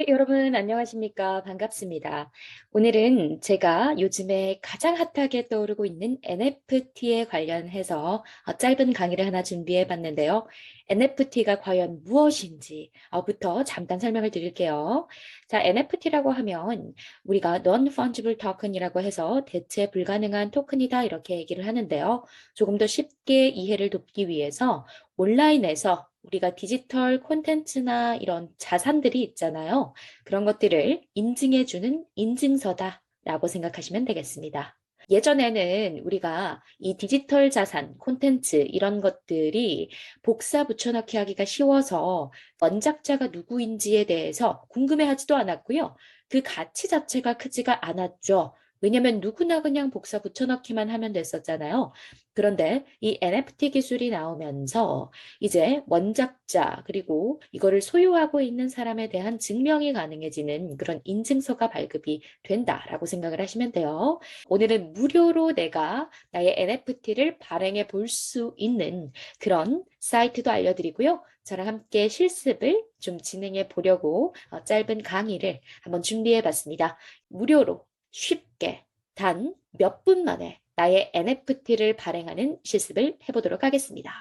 네, 여러분 안녕하십니까? 반갑습니다. 오늘은 제가 요즘에 가장 핫하게 떠오르고 있는 NFT에 관련해서 어, 짧은 강의를 하나 준비해 봤는데요. NFT가 과연 무엇인지부터 잠깐 설명을 드릴게요. 자, NFT라고 하면 우리가 Non-Fungible Token이라고 해서 대체 불가능한 토큰이다 이렇게 얘기를 하는데요. 조금 더 쉽게 이해를 돕기 위해서 온라인에서 우리가 디지털 콘텐츠나 이런 자산들이 있잖아요. 그런 것들을 인증해주는 인증서다라고 생각하시면 되겠습니다. 예전에는 우리가 이 디지털 자산, 콘텐츠 이런 것들이 복사 붙여넣기 하기가 쉬워서 원작자가 누구인지에 대해서 궁금해하지도 않았고요. 그 가치 자체가 크지가 않았죠. 왜냐면 누구나 그냥 복사 붙여넣기만 하면 됐었잖아요. 그런데 이 NFT 기술이 나오면서 이제 원작자 그리고 이거를 소유하고 있는 사람에 대한 증명이 가능해지는 그런 인증서가 발급이 된다라고 생각을 하시면 돼요. 오늘은 무료로 내가 나의 NFT를 발행해 볼 수 있는 그런 사이트도 알려드리고요. 저랑 함께 실습을 좀 진행해 보려고 어, 짧은 강의를 한번 준비해 봤습니다. 무료로 쉽게 단 몇 분 만에 나의 NFT를 발행하는 실습을 해보도록 하겠습니다.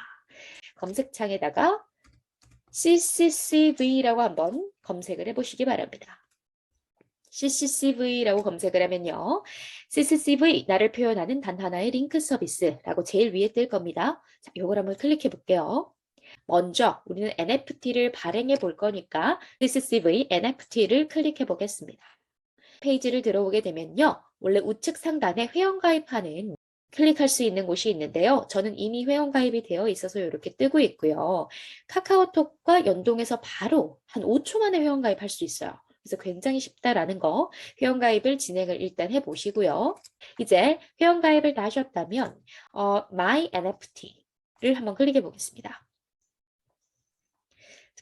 검색창에다가 CCCV라고 한번 검색을 해보시기 바랍니다. CCCV라고 검색을 하면요. CCCV, 나를 표현하는 단 하나의 링크 서비스라고 제일 위에 뜰 겁니다. 자, 요걸 한번 클릭해 볼게요. 먼저 우리는 NFT를 발행해 볼 거니까 CCCV NFT를 클릭해 보겠습니다. 페이지를 들어오게 되면요. 원래 우측 상단에 회원 가입하는 클릭할 수 있는 곳이 있는데요. 저는 이미 회원 가입이 되어 있어서 이렇게 뜨고 있고요. 카카오톡과 연동해서 바로 한 5초 만에 회원 가입할 수 있어요. 그래서 굉장히 쉽다라는 거 회원 가입을 진행을 일단 해보시고요. 이제 회원 가입을 다 하셨다면 어, My NFT를 한번 클릭해 보겠습니다.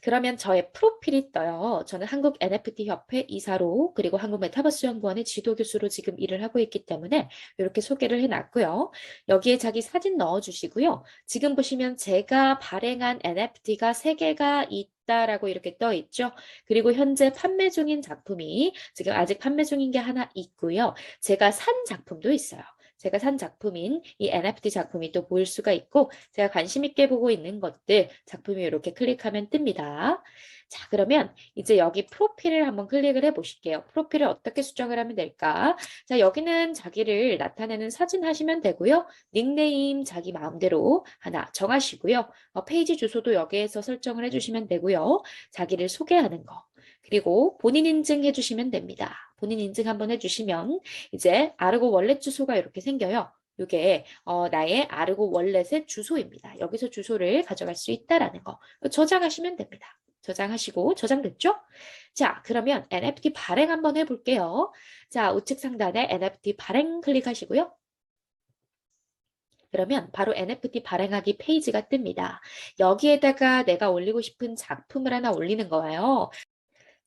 그러면 저의 프로필이 떠요. 저는 한국 NFT 협회 이사로 그리고 한국 메타버스 연구원의 지도 교수로 지금 일을 하고 있기 때문에 이렇게 소개를 해놨고요. 여기에 자기 사진 넣어주시고요. 지금 보시면 제가 발행한 NFT가 3개가 있다라고 이렇게 떠 있죠. 그리고 현재 판매 중인 작품이 지금 아직 판매 중인 게 하나 있고요. 제가 산 작품도 있어요. 제가 산 작품인 이 NFT 작품이 또 보일 수가 있고 제가 관심 있게 보고 있는 것들 작품이 이렇게 클릭하면 뜹니다. 자 그러면 이제 여기 프로필을 한번 클릭을 해 보실게요. 프로필을 어떻게 수정을 하면 될까? 자 여기는 자기를 나타내는 사진 하시면 되고요. 닉네임 자기 마음대로 하나 정하시고요. 어, 페이지 주소도 여기에서 설정을 해주시면 되고요. 자기를 소개하는 거 그리고 본인 인증 해 주시면 됩니다. 본인 인증 한번 해주시면 이제 아르고 월렛 주소가 이렇게 생겨요. 이게 어, 나의 아르고 월렛의 주소입니다. 여기서 주소를 가져갈 수 있다라는 거 저장하시면 됩니다. 저장하시고 저장됐죠? 자 그러면 NFT 발행 한번 해볼게요. 자 우측 상단에 NFT 발행 클릭하시고요. 그러면 바로 NFT 발행하기 페이지가 뜹니다. 여기에다가 내가 올리고 싶은 작품을 하나 올리는 거예요.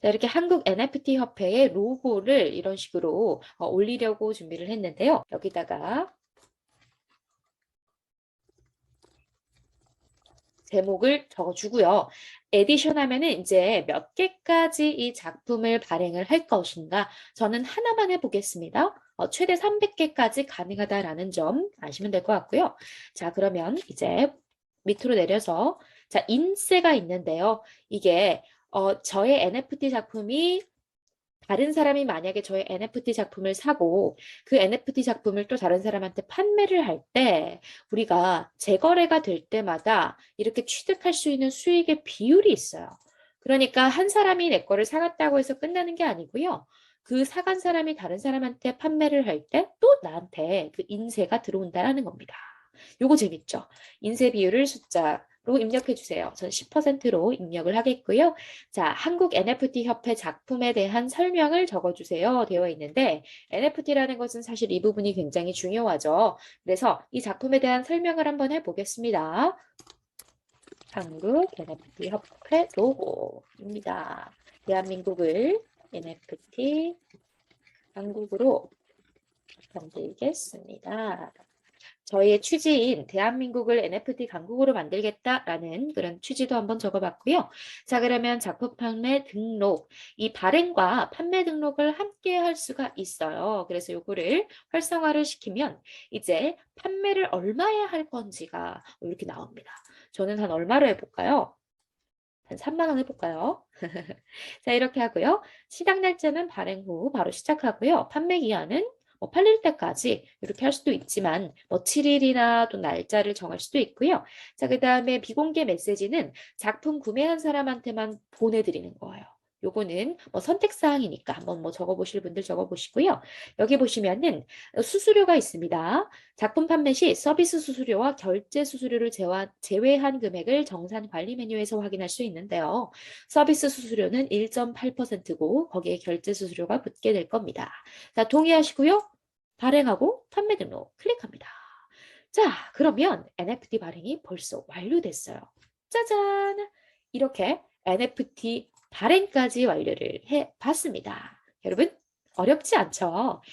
자, 이렇게 한국 NFT 협회의 로고를 이런 식으로 어, 올리려고 준비를 했는데요. 여기다가 제목을 적어주고요. 에디션 하면은 이제 몇 개까지 이 작품을 발행을 할 것인가 저는 하나만 해보겠습니다. 어, 최대 300개까지 가능하다라는 점 아시면 될 것 같고요. 자 그러면 이제 밑으로 내려서 자 인쇄가 있는데요. 이게 어, 저의 NFT 작품이 다른 사람이 만약에 저의 NFT 작품을 사고 그 NFT 작품을 또 다른 사람한테 판매를 할 때 우리가 재거래가 될 때마다 이렇게 취득할 수 있는 수익의 비율이 있어요. 그러니까 한 사람이 내 거를 사갔다고 해서 끝나는 게 아니고요. 그 사간 사람이 다른 사람한테 판매를 할 때 또 나한테 그 인세가 들어온다라는 겁니다. 요거 재밌죠? 인세 비율을 숫자 로 입력해 주세요. 전 10%로 입력을 하겠고요. 자, 한국 NFT 협회 작품에 대한 설명을 적어 주세요. 되어 있는데 NFT라는 것은 사실 이 부분이 굉장히 중요하죠. 그래서 이 작품에 대한 설명을 한번 해 보겠습니다. 한국 NFT 협회 로고입니다. 대한민국을 NFT 한국으로 만들겠습니다. 저희의 취지인 대한민국을 NFT 강국으로 만들겠다라는 그런 취지도 한번 적어봤고요. 자, 그러면 작품 판매 등록, 이 발행과 판매 등록을 함께 할 수가 있어요. 그래서 요거를 활성화를 시키면 이제 판매를 얼마에 할 건지가 이렇게 나옵니다. 저는 한 얼마로 해볼까요? 한 3만 원 해볼까요? 자, 이렇게 하고요. 시작 날짜는 발행 후 바로 시작하고요. 판매 기한은 뭐 팔릴 때까지 이렇게 할 수도 있지만 뭐 7일이나 또 날짜를 정할 수도 있고요. 자, 그 다음에 비공개 메시지는 작품 구매한 사람한테만 보내드리는 거예요. 요거는 뭐 선택사항이니까 한번 뭐 적어보실 분들 적어보시고요. 여기 보시면은 수수료가 있습니다. 작품 판매 시 서비스 수수료와 결제 수수료를 제외한 금액을 정산 관리 메뉴에서 확인할 수 있는데요. 서비스 수수료는 1.8%고 거기에 결제 수수료가 붙게 될 겁니다. 자, 동의하시고요. 발행하고 판매 등록 클릭합니다. 자, 그러면 NFT 발행이 벌써 완료됐어요. 짜잔! 이렇게 NFT 발행까지 완료를 해 봤습니다. 여러분, 어렵지 않죠?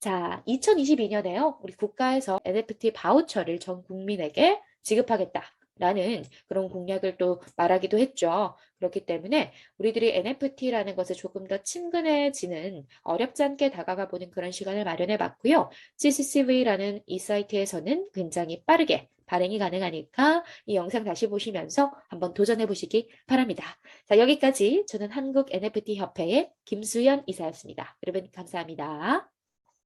자, 2022년에요. 우리 국가에서 NFT 바우처를 전 국민에게 지급하겠다 라는 그런 공약을 또 말하기도 했죠. 그렇기 때문에 우리들이 NFT라는 것에 조금 더 친근해지는 어렵지 않게 다가가 보는 그런 시간을 마련해 봤고요. CCCV라는 이 사이트에서는 굉장히 빠르게 발행이 가능하니까 이 영상 다시 보시면서 한번 도전해 보시기 바랍니다. 자, 여기까지 저는 한국 NFT 협회의 김수연 이사였습니다. 여러분 감사합니다.